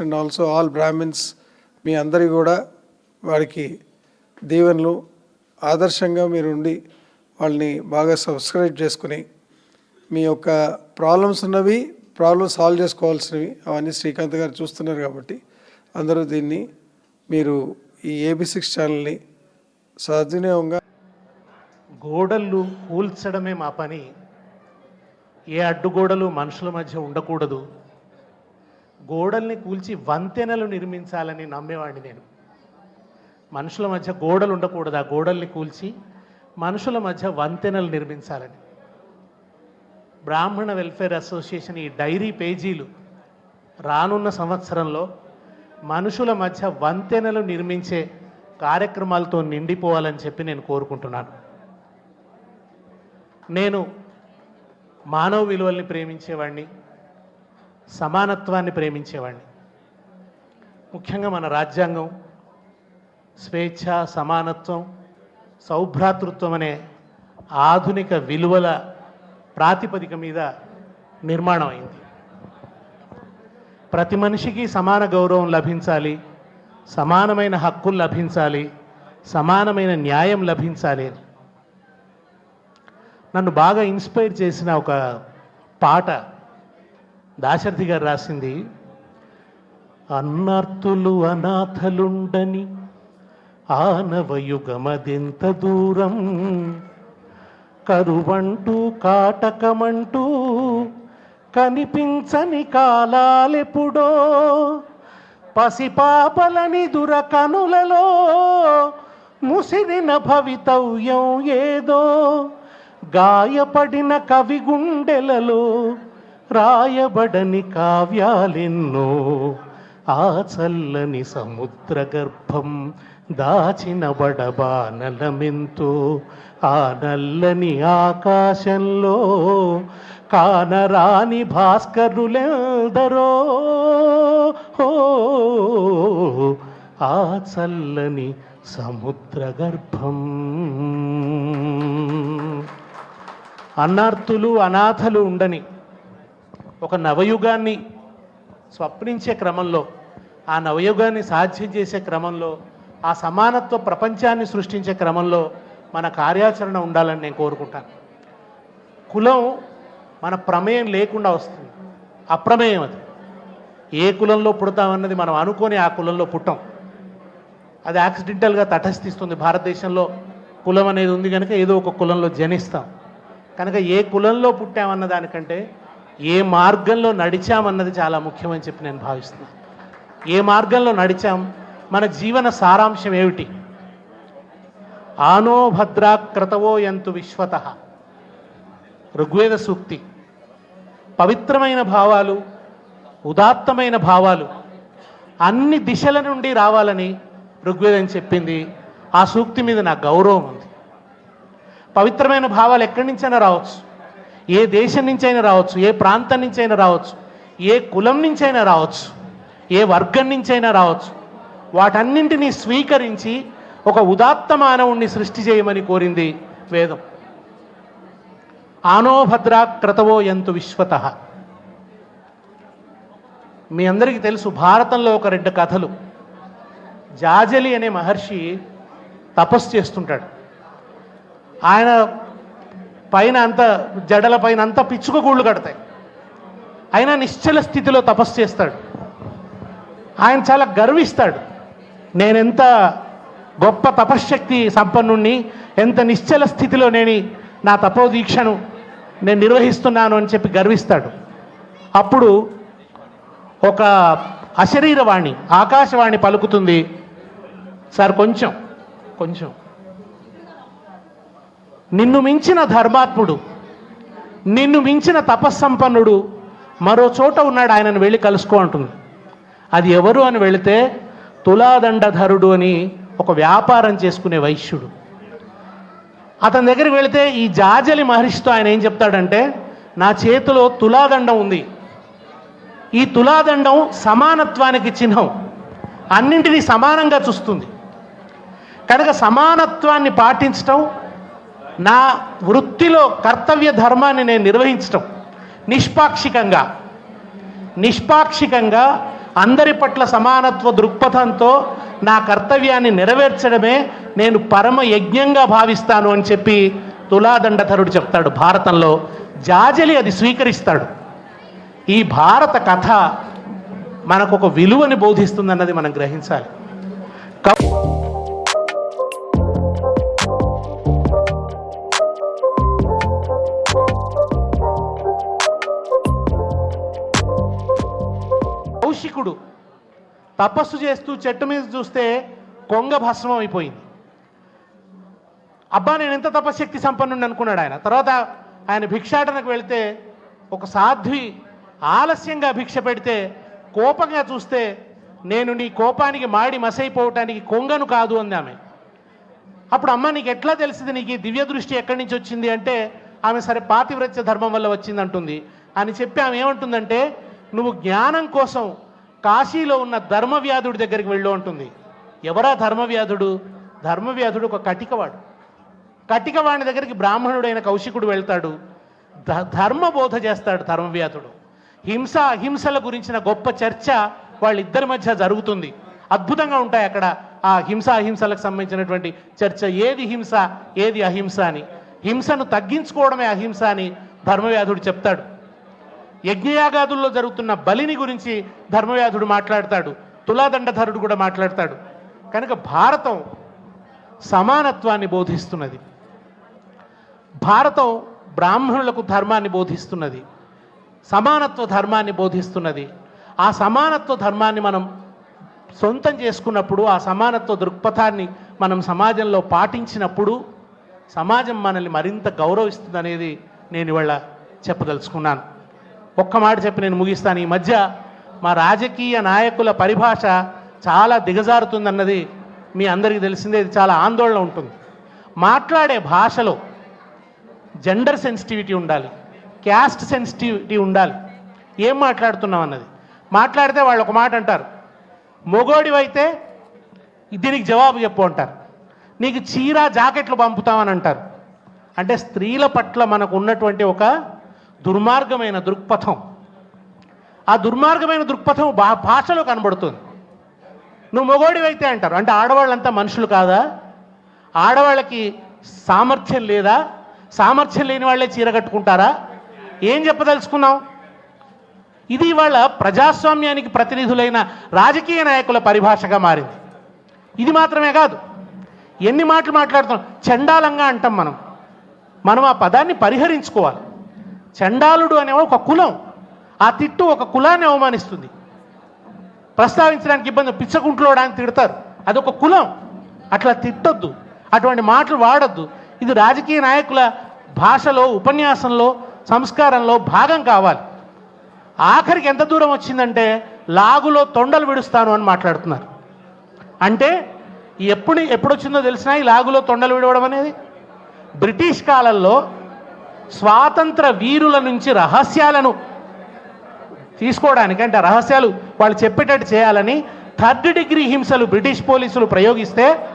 And also all Brahmins మీ అందరి కూడా వారికి దీవెనలు ఆదర్శంగా మీరు ఉండి వాళ్ళని బాగా సబ్స్క్రైబ్ చేసుకుని మీ యొక్క ప్రాబ్లమ్స్ ఉన్నవి ప్రాబ్లమ్స్ సాల్వ్ చేసుకోవాల్సినవి అవన్నీ శ్రీకాంత్ గారు చూస్తున్నారు కాబట్టి అందరూ దీన్ని మీరు ఈ ఏబీ సిక్స్ ఛానల్ని సద్వినియోగంగా గోడలు కూల్చడమే మా పని. ఏ అడ్డుగోడలు మనుషుల మధ్య ఉండకూడదు. గోడల్ని కూల్చి వంతెనలు నిర్మించాలని నమ్మేవాడిని నేను. మనుషుల మధ్య గోడలు ఉండకూడదు. ఆ గోడల్ని కూల్చి మనుషుల మధ్య వంతెనలు నిర్మించాలని. బ్రాహ్మణ వెల్ఫేర్ అసోసియేషన్ ఈ డైరీ పేజీలు రానున్న సంవత్సరంలో మనుషుల మధ్య వంతెనలు నిర్మించే కార్యక్రమాలతో నిండిపోవాలని చెప్పి నేను కోరుకుంటున్నాను. నేను మానవ విలువల్ని ప్రేమించేవాడిని. సమానత్వాన్ని ప్రేమించేవాడిని. ముఖ్యంగా మన రాజ్యాంగం స్వేచ్ఛ సమానత్వం సౌభ్రాతృత్వం అనే ఆధునిక విలువల ప్రాతిపదిక మీద నిర్మాణం అయింది. ప్రతి మనిషికి సమాన గౌరవం లభించాలి సమానమైన హక్కులు లభించాలి సమానమైన న్యాయం లభించాలి అని. నన్ను బాగా ఇన్స్పైర్ చేసిన ఒక పాట దాశరథి గారు రాసింది అన్నార్తులు అనాథలుండని ఆనవయుగమదెంత దూరం? కరువంటూ కాటకమంటూ కనిపించని కాలాలెప్పుడో? పసిపాపలని దురకనులలో ముసిరిన భవితవ్యం ఏదో? గాయపడిన కవి గుండెలలో రాయబడని కావ్యాలెన్నో ఆ చల్లని సముద్ర గర్భం దాచిన బడబానలమెంతో ఆ నల్లని ఆకాశంలో కానరాని భాస్కరులెందరో. ఆ చల్లని సముద్ర గర్భం అన్నార్థులు అనాథలు ఉండని ఒక నవయుగాన్ని స్వప్నించే క్రమంలో ఆ నవయుగాన్ని సాధ్యం చేసే క్రమంలో ఆ సమానత్వ ప్రపంచాన్ని సృష్టించే క్రమంలో మన కార్యాచరణ ఉండాలని నేను కోరుకుంటాను. కులం మన ప్రమేయం లేకుండా వస్తుంది. అప్రమేయం అది. ఏ కులంలో పుడతామన్నది మనం అనుకొని ఆ కులంలో పుట్టాం. అది యాక్సిడెంటల్గా తటస్థిస్తుంది. భారతదేశంలో కులం అనేది ఉంది కనుక ఏదో ఒక కులంలో జనిస్తాం. కనుక ఏ కులంలో పుట్టామన్న దానికంటే ఏ మార్గంలో నడిచామన్నది చాలా ముఖ్యమని చెప్పి నేను భావిస్తున్నాను ఏ మార్గంలో నడిచాం? మన జీవన సారాంశం ఏమిటి? ఆనో భద్రా క్రతవో యంతు విశ్వత. ఋగ్వేద సూక్తి. పవిత్రమైన భావాలు ఉదాత్తమైన భావాలు అన్ని దిశల నుండి రావాలని ఋగ్వేదం చెప్పింది. ఆ సూక్తి మీద నాకు గౌరవం ఉంది. పవిత్రమైన భావాలు ఎక్కడి నుంచైనా రావచ్చు. ఏ దేశం నుంచైనా రావచ్చు ఏ ప్రాంతం నుంచైనా రావచ్చు ఏ కులం నుంచైనా రావచ్చు ఏ వర్గం నుంచైనా రావచ్చు. వాటన్నింటినీ స్వీకరించి ఒక ఉదాత్త మానవుణ్ణి సృష్టి చేయమని కోరింది వేదం. ఆనోభద్రా క్రతవో ఎంతు విశ్వత. మీ అందరికీ తెలుసు భారతంలో ఒక రెండు కథలు. జాజలి అనే మహర్షి తపస్సు చేస్తుంటాడు. ఆయన పైన అంత జడల పైన అంతా పిచ్చుక గూళ్ళు కడతాయి. ఆయన నిశ్చల స్థితిలో తపస్సు చేస్తాడు. ఆయన చాలా గర్విస్తాడు. నేనెంత గొప్ప తపశ్శక్తి సంపన్నుణ్ణి ఎంత నిశ్చల స్థితిలో నేను నా తపోదీక్షను నేను నిర్వహిస్తున్నాను అని చెప్పి గర్విస్తాడు. అప్పుడు ఒక అశరీరవాణి ఆకాశవాణి పలుకుతుంది. సార్ కొంచెం కొంచెం. నిన్ను మించిన ధర్మాత్ముడు నిన్ను మించిన తపస్సంపన్నుడు మరో చోట ఉన్నాడు ఆయనను వెళ్ళి కలుసుకో అంటుంది. అది ఎవరు అని వెళితే తులాదండధరుడు అని ఒక వ్యాపారం చేసుకునే వైశ్యుడు. అతని దగ్గరికి వెళితే ఈ జాజలి మహర్షితో ఆయన ఏం చెప్తాడంటే నా చేతిలో తులాదండం ఉంది. ఈ తులాదండం సమానత్వానికి చిహ్నం. అన్నింటినీ సమానంగా చూస్తుంది. కనుక సమానత్వాన్ని పాటించటం నా వృత్తిలో కర్తవ్య ధర్మాన్ని నేను నిర్వహించటం నిష్పాక్షికంగా. నిష్పాక్షికంగా అందరి పట్ల సమానత్వ దృక్పథంతో నా కర్తవ్యాన్ని నెరవేర్చడమే నేను పరమ యజ్ఞంగా భావిస్తాను అని చెప్పి తులాదండధరుడు చెప్తాడు. భారతంలో జాజలి అది స్వీకరిస్తాడు. ఈ భారత కథ మనకు ఒక విలువని బోధిస్తుందన్నది మనం గ్రహించాలి. తపస్సు చేస్తూ చెట్టు మీద చూస్తే కొంగ భస్మం అయిపోయింది. అబ్బా నేను ఎంత తపశక్తి సంపన్నుడు అనుకున్నాడు ఆయన. తర్వాత ఆయన భిక్షాటనకు వెళితే ఒక సాధ్వి ఆలస్యంగా భిక్ష పెడితే కోపంగా చూస్తే నేను నీ కోపానికి మాడి మసైపోవటానికి కొంగను కాదు అంది ఆమె అప్పుడు అమ్మ నీకు ఎట్లా తెలిసింది? నీకు ఈ దివ్య దృష్టి ఎక్కడి నుంచి వచ్చింది అంటే ఆమె సరే పాతివ్రత్య ధర్మం వల్ల వచ్చింది అంటుంది అని చెప్పి ఆమె ఏమంటుందంటే నువ్వు జ్ఞానం కోసం కాశీలో ఉన్న ధర్మవ్యాధుడి దగ్గరికి వెళ్ళు అంటుంది. ఎవరా ధర్మవ్యాధుడు? ధర్మవ్యాధుడు ఒక కటికవాడు. కటికవాడి దగ్గరికి బ్రాహ్మణుడైన కౌశికుడు వెళ్తాడు. ధ- ధర్మబోధ చేస్తాడు ధర్మవ్యాధుడు. హింస అహింసల గురించిన గొప్ప చర్చ వాళ్ళిద్దరి మధ్య జరుగుతుంది. అద్భుతంగా ఉంటాయి అక్కడ ఆ హింస అహింసలకు సంబంధించినటువంటి చర్చ. ఏది హింస ఏది అహింస అని. హింసను తగ్గించుకోవడమే అహింస అని ధర్మవ్యాధుడు చెప్తాడు. యజ్ఞయాగాదుల్లో జరుగుతున్న బలిని గురించి ధర్మవ్యాధుడు మాట్లాడతాడు. తులాదండధరుడు కూడా మాట్లాడతాడు. కనుక భారతం సమానత్వాన్ని బోధిస్తున్నది. భారతం బ్రాహ్మణులకు ధర్మాన్ని బోధిస్తున్నది. సమానత్వ ధర్మాన్ని బోధిస్తున్నది. ఆ సమానత్వ ధర్మాన్ని మనం సొంతం చేసుకున్నప్పుడు ఆ సమానత్వ దృక్పథాన్ని మనం సమాజంలో పాటించినప్పుడు సమాజం మనల్ని మరింత గౌరవిస్తుందనేది నేను ఇవాళ చెప్పదలుచుకున్నాను. ఒక్క మాట చెప్పి నేను ముగిస్తాను. ఈ మధ్య మా రాజకీయ నాయకుల పరిభాష చాలా దిగజారుతుందన్నది మీ అందరికీ తెలిసిందే. ఇది చాలా ఆందోళన ఉంటుంది. మాట్లాడే భాషలో జెండర్ సెన్సిటివిటీ ఉండాలి. క్యాస్ట్ సెన్సిటివిటీ ఉండాలి. ఏం మాట్లాడుతున్నాం అన్నది? మాట్లాడితే వాళ్ళు ఒక మాట అంటారు. మొగోడివైతే దీనికి జవాబు చెప్పు అంటారు. నీకు చీర జాకెట్లు పంపుతామని అంటారు. అంటే స్త్రీల పట్ల మనకు ఉన్నటువంటి ఒక దుర్మార్గమైన దృక్పథం. ఆ దుర్మార్గమైన దృక్పథం భా భాషలో కనబడుతుంది. నువ్వు మగోడివైతే అంటారు. అంటే ఆడవాళ్ళంతా మనుషులు కాదా? ఆడవాళ్ళకి సామర్థ్యం లేదా? సామర్థ్యం లేని వాళ్ళే చీర కట్టుకుంటారా? ఏం చెప్పదలుచుకున్నావు? ఇది ఇవాళ ప్రజాస్వామ్యానికి ప్రతినిధులైన రాజకీయ నాయకుల పరిభాషగా మారింది. ఇది మాత్రమే కాదు. ఎన్ని మాటలు మాట్లాడుతున్నాం? చండాలంగా అంటాం మనం. మనం ఆ పదాన్ని పరిహరించుకోవాలి. చండాలుడు అనే ఒక కులం. ఆ తిట్టు ఒక కులాన్ని అవమానిస్తుంది. ప్రస్తావించడానికి ఇబ్బంది పిచ్చకుంట్లోడా అని తిడతారు. అదొక కులం. అట్లా తిట్టొద్దు. అటువంటి మాటలు వాడొద్దు. ఇది రాజకీయ నాయకుల భాషలో ఉపన్యాసంలో సంస్కారంలో భాగం కావాలి. ఆఖరికి ఎంత దూరం వచ్చిందంటే లాగులో తొండలు విడుస్తాను అని మాట్లాడుతున్నారు. అంటే ఎప్పుడు ఎప్పుడొచ్చిందో తెలిసినా ఈ లాగులో తొండలు విడవడం అనేది బ్రిటిష్ కాలంలో స్వాతంత్ర వీరుల నుంచి రహస్యాలను తీసుకోవడానికి అంటే రహస్యాలు వాళ్ళు చెప్పేటట్టు చేయాలని థర్డ్ డిగ్రీ హింసలు బ్రిటిష్ పోలీసులు ప్రయోగిస్తే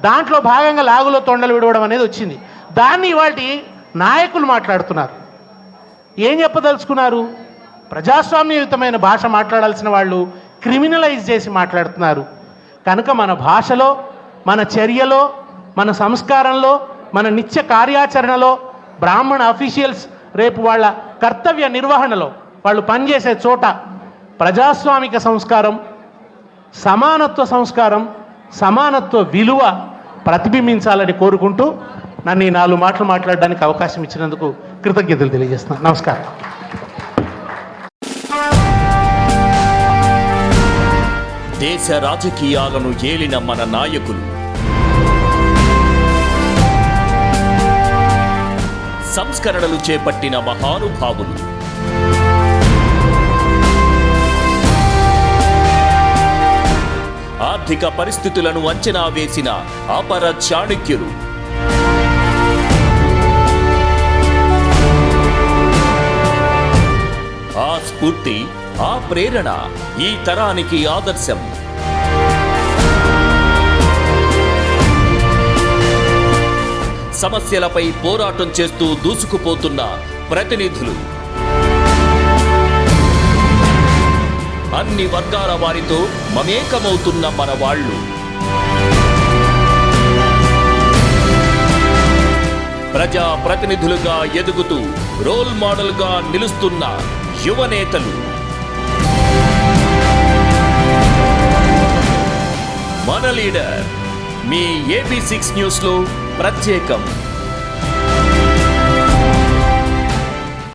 దాంట్లో భాగంగా లాగులో తొండలు విడవడం అనేది వచ్చింది. దాన్ని వాటి నాయకులు మాట్లాడుతున్నారు. ఏం చెప్పదలుచుకున్నారు? ప్రజాస్వామ్యయుతమైన భాష మాట్లాడాల్సిన వాళ్ళు క్రిమినలైజ్ చేసి మాట్లాడుతున్నారు. కనుక మన భాషలో మన చర్యలో మన సంస్కారంలో మన నిత్య కార్యాచరణలో బ్రాహ్మణ అఫీషియల్స్ రేపు వాళ్ళ కర్తవ్య నిర్వహణలో వాళ్ళు పనిచేసే చోట ప్రజాస్వామిక సంస్కారం సమానత్వ సంస్కారం సమానత్వ విలువ ప్రతిబింబించాలని కోరుకుంటూ నన్ను ఈ నాలుగు మాటలు మాట్లాడడానికి అవకాశం ఇచ్చినందుకు కృతజ్ఞతలు తెలియజేస్తున్నాను నమస్కారం. దేశ రాజకీయాలను ఏలిన మన నాయకులు సంస్కరణలు చేపట్టిన మహానుభావులు. ఆర్థిక పరిస్థితులను అంచనా వేసిన అపర చాణక్యులు. ఆ స్ఫూర్తి ఆ ప్రేరణ ఈ తరానికి ఆదర్శం. సమస్యలపై పోరాటం చేస్తూ దూసుకుపోతున్న ప్రతినిధులు. అన్ని వర్గాల వారితో మమేకమవుతున్న మన వాళ్ళు. ప్రజా ప్రతినిధులుగా ఎదుగుతూ రోల్ మోడల్గా నిలుస్తున్న యువ నేతలు. మన లీడర్ మీ ఏబీ సిక్స్ న్యూస్లో ప్రత్యేకం.